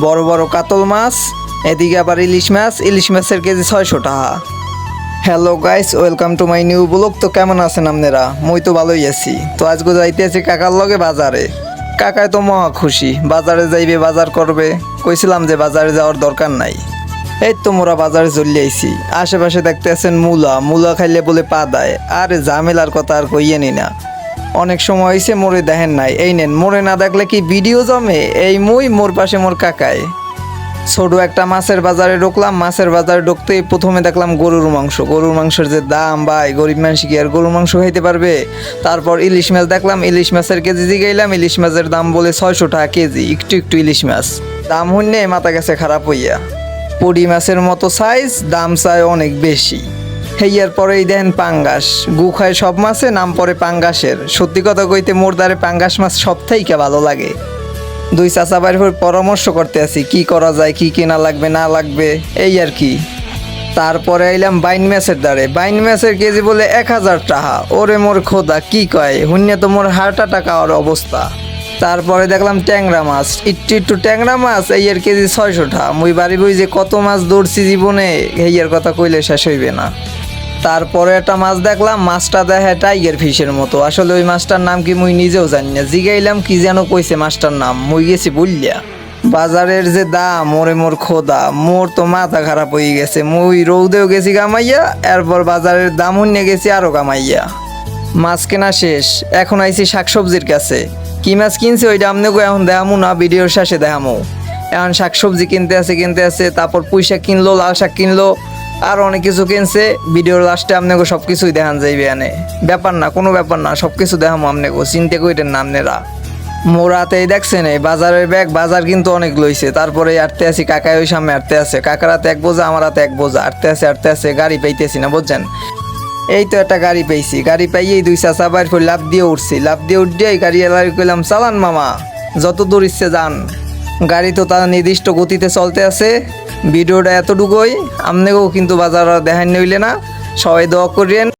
বড় বড় কাতল মাছ, এদিকে আবার ইলিশ মাছ, ইলিশ মাছের কেজি ছয়শো টাকা। Hello guys welcome to my new blog তো কেমন আছেন আপনারা? মই তো ভালোই আছি। তো আজকে যাইতে আছি কাকার লগে বাজারে। কাকায় তো মহা খুশি। বাজারে যাইবে, বাজার করবে। কইছিলাম যে বাজারে যাওয়ার দরকার নাই। এই তো মোরা বাজারে চলে আইছি। আশেপাশে দেখতে আছেন মূলা। মূলা খাইলে বলে পা দেয়। আরে ঝামেলার কথা আর কইয়ে নি না। অনেক সময় হয়েছে মোরে দেখেন নাই। এই নেন, মোরে না দেখলে কি ভিডিও জমে? এই মই, মোর পাশে মোর কাকায় ছোট একটা মাছের বাজারে ঢুকলাম, মাছের বাজারে ঢুকতেই প্রথমে দেখলাম গরুর মাংস। গরুর মাংসের যে দাম, ভাই, গরিব মানুষ কি আর গরুর মাংস খাইতে পারবে? তারপর ইলিশ মাছ দেখলাম, ইলিশ মাছের কেজি জিগাইলাম, ইলিশ মাছের দাম বলে ছয়শো টাকা কেজি, একটু একটু ইলিশ মাছ। দাম হইনে মাথা গেছে খারাপ হইয়া। পুরি মাছের মতো সাইজ দাম চায় অনেক বেশি। হেয়ার পরেই দেখেন পাঙ্গাস। গু খায় সব মাছে, নাম পরে পাঙ্গাসের। সত্যি কথা কইতে মোর দ্বারে পাঙ্গাস মাছ সব থেকে ভালো লাগে। দুই চাচা উপর পরামর্শ করতে আছি, কি করা যায়, কি কেনা লাগবে, না লাগবে, এই আর কি। তারপরে আইলাম বাইন ম্যাচের দ্বারে। বাইন ম্যাচের কেজি বলে এক হাজার টাকা ওরে মোর খোদা, কি কয়? শূন্য তো মোর হার্টা টাকা ওর অবস্থা। তারপরে দেখলাম ট্যাংরা মাছ। একটু একটু ট্যাংরা মাছ, এই আর কেজি ছয়শো টাকা মুই বাড়ি বই যে কত মাছ দৌড়ছি জীবনে হেয়ার কথা কইলে শেষ হইবে না। তারপরে একটা মাছ দেখলাম, মাছটা দেখে টাইগার ফিশের মতো। আসলে ওই মাছটার নাম কি মুই নিজেও জানি না। জিগাইলাম, কি যেন কইছে মাছটার নাম, মুই গেছি বললিয়া বাজারের যে দাম, ওরে মোর খোদা, মোর তো মাথা খারাপ হয়ে গেছে। মুই রৌদেও গেছি কামাইয়া, এরপর বাজারের দাম হইনে গেছি আরও কামাইয়া। মাছ কেনা শেষ, এখন আইছি শাকসবজির কাছে। কি মাছ কিনছে ওইটা আমনেগো এখন দেখামু না, ভিডিওর শেষে দেখামু। এখন শাকসবজি কিনতে আছে কিনতে আছে, তারপর পুঁই শাক কিনলো লাল শাক কিনলো আর অনেক কিছু কিনছে ভিডিওর লাস্টে আপনাকে সব কিছুই দেখান যাইবে এনে। ব্যাপার না, কোনো ব্যাপার না সব কিছু দেখামো আপনাকে চিনতে কইটেন না আপনারা মোরাতেই দেখছেন এই বাজারের ব্যাগ বাজার কিন্তু অনেক লইছে, তারপরে আটতে আছি, কাকাই ওই সামনে আটতে আছে, কাকার হাতে এক বোঝা, আমার হাতে এক বোঝা, আটতে আছে আটতে আছে, গাড়ি পাইতেছি না, বুঝছেন? এই তো একটা গাড়ি পাইছি, গাড়ি পাইয়েই দুই চাচা বাইর করে লাভ দিয়ে উঠছি লাভ দিয়ে উঠে গাড়ি এলার কইলাম, চালান মামা যত দূর ইচ্ছে যান। গাড়ি তো তার নির্দিষ্ট গতিতে চলতে আছে ভিডিওটা এতটুকুই। আপনাকেও কিন্তু বাজার দেখান নইলে না সবাই দোয়া করিয়েন।